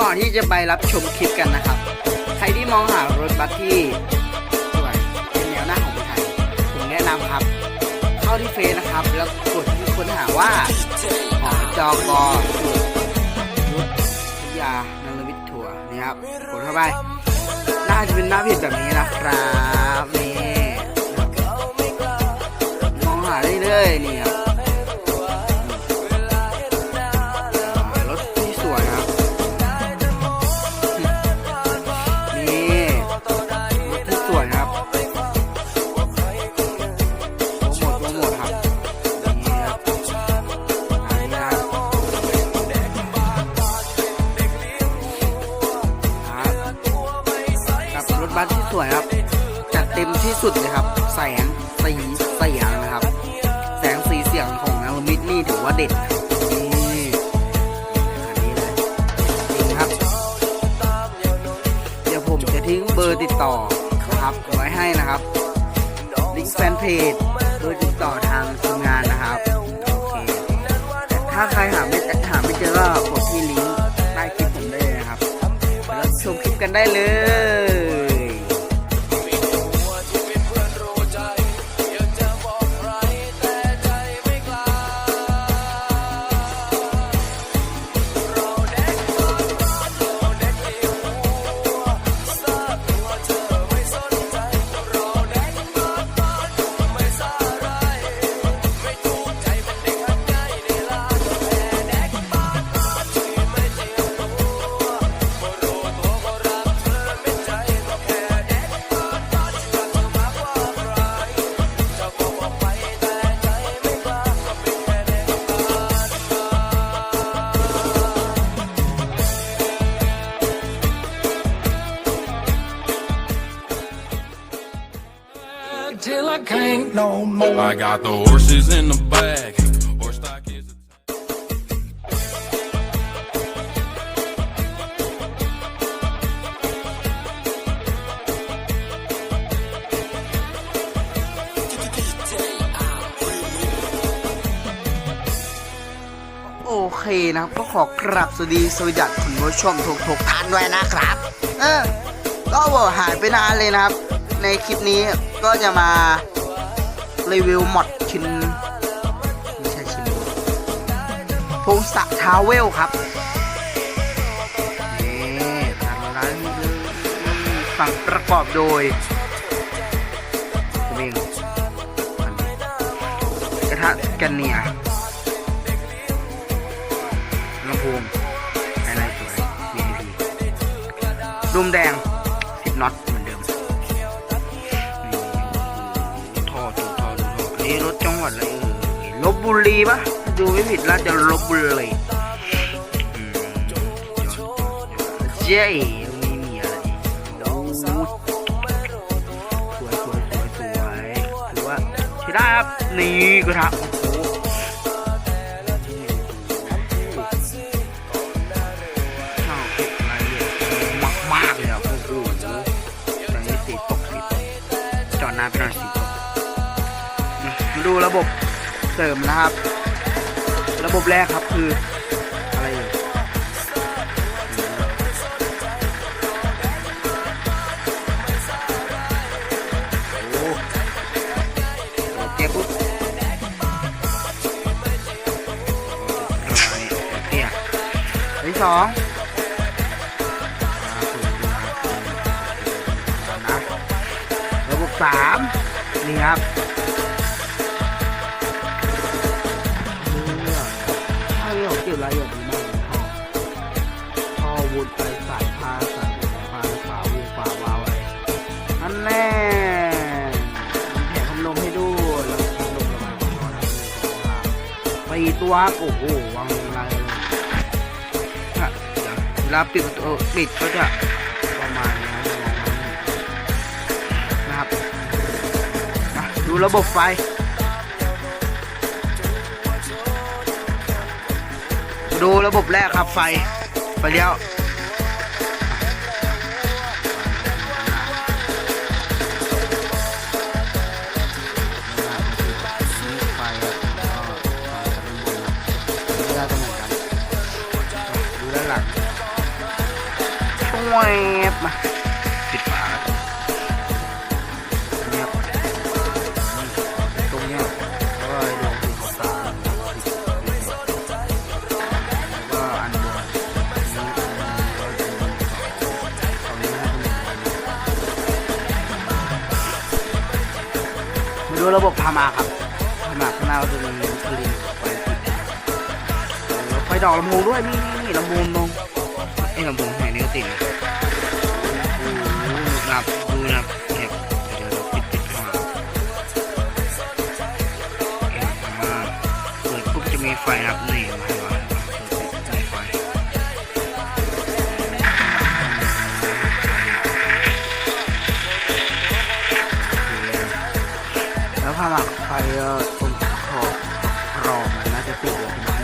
ก่อนที่จะไปรับชมคลิปกันนะครับ ใครที่มองหารถบัสที่สวยเป็นแนวหน้าของคนไทยผมแนะนำครับ เข้าที่เฟซนะครับ แล้วกดที่ค้นหาว่าหอจอกอรุทยานรมิตรทัวนี่ครับกดเข้าไปน่าจะเป็นหน้าเพจแบบนี้นะครับนี่มองหาได้เลยนี่ครับ บกับรถบัสที่สวยครับ จัดเต็มที่สุดเลยครับ แสงสีเสียงนะครับ แสงสีเสียงของนารุมิตนี่ถือว่าเด็ดนี่อันนี้เลยจริงครับ เดี๋ยวผมจะทิ้งเบอร์ติดต่อครับไว้ให้นะครับลิงก์แฟนเพจเบอร์ติดต่อทางทีมงานนะครับโอเคถ้าใครหาไม่หาไม่เจอก็กดที่ลิงก์ใต้คลิปผมได้เลยนะครับแล้วชมคลิปกันได้เลย till I can't no more. I got the horses in the back. Horse stock is. โอเคนะครับ ก็ขอกราบสวัสดีสวัสดีคุณผู้ชมทุกทุกๆท่านด้วยนะครับ เออก็บอกหายไปนานเลยนะครับ ในคลิปนี้ก็จะมารีวิวหมดชิ้นไม่ใช่ชิ้นพงศะทาวเวลครับนี่ทางร้านฝั่งประกอบโดยผมเองกระทะกันเนียลำโพงภายในสวย VIP ดุมแดง 10น็อต รถจังหวัดอะไรเอ่ยลบบุรีปะดูไม่ผิดน่าจะลบบุรีเจ๊มีมีอะไรโอ้สวยสวยสวยสวยถือว่าใช้ได้ครับนี่กระทะ ดูระบบเสริมนะครับ ระบบแรกครับคืออะไรโอ้เจ็บปุ๊บเนี่ยอันที่สองระบบสามนี่ครับาเรื่อองเก็บรายละเอียดดีมากเลยท่อท่อวุดไปสายพาสายพาฝาวงฝาวาวอะไรอันแน่มีแถมพัดลมให้ด้วยแล้วพัดลมระบายความร้อนให้สี่ตัวครับโอ้โหวางอะไรเลาเวลาปิดประตูปิดก็จะประมาณนี้นะครับดูระบบไฟ ดูระบบแรกครับไฟไฟเลี้ยวไฟครับก็ไฟตรงไหนกันดูด้านหลังแหวบมา ดูระบบพามาครับพามาข้างหน้าจะมีผลิตไฟติดไฟดอกลำโพงด้วยนี่นี่นี่ลำโพงตรงไอ้ลำโพงไหนนี่ก็ติดนะโอ้โหนับดูนับเนี่ยเดี๋ยว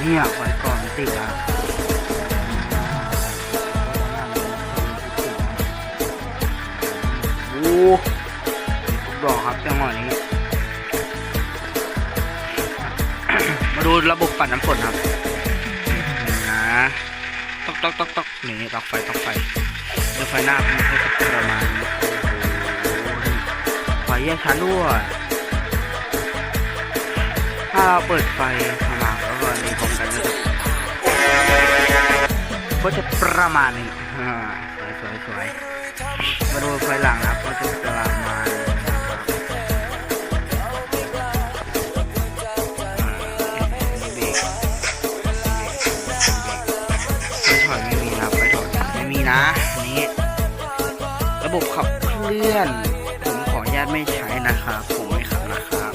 เลยเนี่ยไฟก่อนติดแล้วโอ้ดอกครับจังหวะนี้ มาดูระบบปั่นน้ำฝนครับนะตอกตอกตอกตอกนี่ตอกไฟตอกไฟเดี๋ยวไฟหน้ามันก็จะประมาณไฟแยกชั้นด้วยถ้าเราเปิดไฟ พร้อมกันก็จะก็จะประมาณนี้สวยสวยสวยมาดูไฟหลังนะครับก็จะประมาณนะครับอ่านี่เบรกไฟถอยไม่มีนะครับไฟถอยไม่มีนะอันนี้ระบบขับเคลื่อน ผมขออนุญาตไม่ใช้นะครับ ผมไม่ขับนะครับ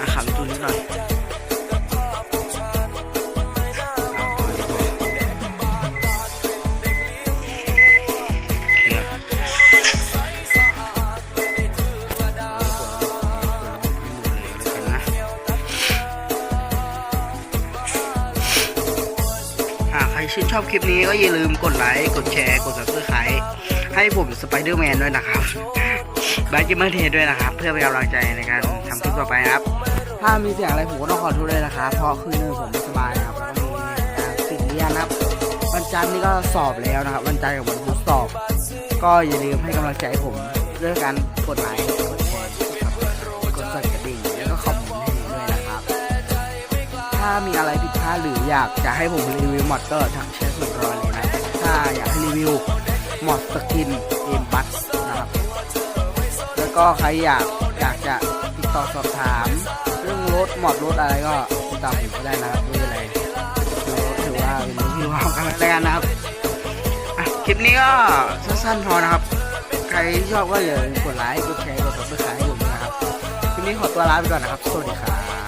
นะครับตัวนี้หน่อย คลิปนี้ก็อย่าลืมกดไลค์ กดแชร์ กด subscribe ให้ผมสไปเดอร์แมนด้วยนะครับแบทเกมเมอร์เทด้วยนะครับ เพื่อเป็นกำลังใจในการทำคลิปต่อไปครับ ถ้ามีเสียงอะไรผมก็ต้องขอโทษด้วยนะครับ เพราะคืนนึงผมไม่สบายครับแล้วก็มีการติดเรียนครับ วันจันทร์นี่ก็สอบแล้วนะครับ วันจันทร์กับวันพุธสอบ ก็อย่าลืมให้กำลังใจผมด้วยการกดไลค์ กดแชร์ กดสั่นกระดิ่ง แล้วก็คอมเมนต์ให้ด้วยนะครับ ถ้ามีอะไรผิดพลาดหรืออยากจะให้ผมรีวิวมอดก็ทักแชาอยากให้รีวิวหมอดสกินเกมบัสนะครับ แล้วก็ใครอยากอยากจะติดต่อสอบถาม เรื่องรถหมอดรถอะไรก็ติดต่อผมก็ได้นะครับไม่เป็นไรเราถือว่าเป็นพี่น้องกันแล้วกันนะครับคลิปนี้ก็สั้นๆพอนะครับ ใครชอบก็อย่าลืมกดไลค์กดแชร์กดซับสไครต์ให้ผมนะครับคลิปนี้ขอตัวลาไปก่อนนะครับ สวัสดีครับ